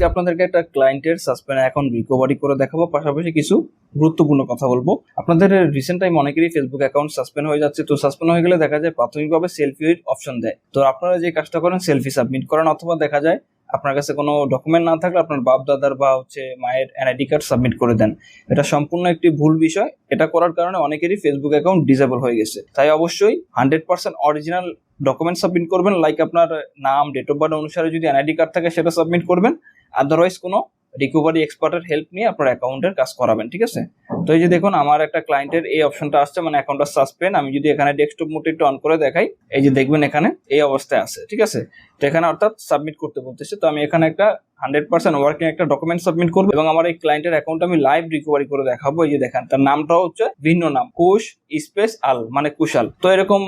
আজকে আপনাদেরকে একটা ক্লায়েন্টের সাসপেন্ড অ্যাকাউন্ট রিকভারি করে দেখাবো, পাশাপাশি কিছু গুরুত্বপূর্ণ কথা বলব। আপনাদের রিসেন্ট টাইম অনেকেরই ফেসবুক অ্যাকাউন্ট সাসপেন্ড হয়ে যাচ্ছে। তো সাসপেন্ড হয়ে গেলে দেখা যায় প্রাথমিকভাবে সেলফি অপশন দেয়। তো আপনারা যে কাজটা করেন সেলফি সাবমিট করেন অথবা দেখা যায় আপনার কাছে কোনো ডকুমেন্ট না থাকলে আপনার বাপ দাদার বা হচ্ছে মায়ের এনআইডি কার্ড সাবমিট করে দেন। এটা সম্পূর্ণ একটি ভুল বিষয়। এটা করার কারণে অনেকেরই ফেসবুক অ্যাকাউন্ট ডিসেবল হয়ে গেছে। তাই অবশ্যই hundred percent original document submit করবেন। লাইক আপনার নাম ডেট অফ বার্থ অনুসারে যদি এনআইডি কার্ড থাকে, সেটা সাবমিট করবেন। আদারওয়াইজ কোনো রিকভারি এক্সপার্টের হেল্প নিয়ে আপনার অ্যাকাউন্টের কাজ করাবেন, ঠিক আছে? তো এই যে দেখুন, আমার একটা ক্লায়েন্টের এই অপশনটা আসছে মানে অ্যাকাউন্টটা সাসপেন্ড আমি যদি এখানে ডেস্কটপ মোডে একটু অন করে দেখাই, এই যে দেখবেন এখানে এই অবস্থায় আছে, ঠিক আছে? তো এখানে অর্থাৎ সাবমিট করতে বলতেছে, তো আমি এখানে একটা হান্ড্রেড পার্সেন্ট ওয়ার্কিং একটা ডকুমেন্ট সাবমিট করব, এবং আমার এই ক্লায়েন্টের অ্যাকাউন্ট আমি লাইভ রিকভারি করে দেখাবো, এই যে দেখেন, তার নামটাও হচ্ছে ভিন্ন নাম, কুশ স্পেস আল মানে কুশাল। তো এরকম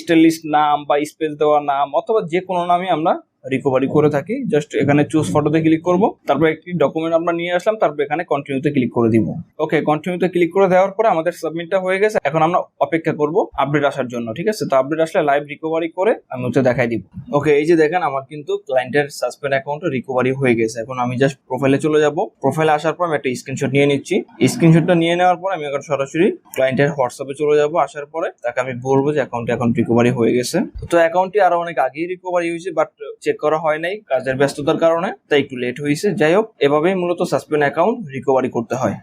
স্টাইলিশ নাম বা স্পেস দেওয়া নাম, অথবা যে কোনো নামই আমরা রিকভারি করে থাকি। জাস্ট এখানে চুজ ফটোতে ক্লিক করব। তারপর একটি ডকুমেন্ট আমরা নিয়ে আসলাম, তারপর এখানে কন্টিনিউতে ক্লিক করে দিব। ওকে কন্টিনিউতে ক্লিক করে দেওয়ার পরে আমাদের সাবমিটটা হয়ে গেছে। এখন আমরা অপেক্ষা করব আপডেট আসার জন্য, ঠিক আছে? তো আপডেট আসলে লাইভ রিকভারি করে আমি হচ্ছে দেখাই দিব। ওকে এই যে দেখেন আমার কিন্তু ক্লায়েন্টের সাসপেন্ড অ্যাকাউন্ট রিকভারি হয়ে গেছে। এখন আমি জাস্ট প্রোফাইলে চলে যাব। প্রোফাইলে আসার পর আমি একটা স্ক্রিনশট নিয়ে নিচ্ছি। স্ক্রিনশটটা নিয়ে নেওয়ার পর আমি এখন সরাসরি ক্লায়েন্টের হোয়াটসঅ্যাপে চলে যাব আসার পরে। তাকে আমি বলব যে অ্যাকাউন্টে এখন রিকভারি হয়ে গেছে। তো অ্যাকাউন্টটি আরও অনেক আগেই রিকভারি হয়েছে বাট চেক করা হয় নাই, কাজের ব্যস্ততার কারণে, তাই একটু লেট হয়েছে যাই হোক, এভাবেই মূলত সাসপেন্ড অ্যাকাউন্ট রিকভারি করতে হয়।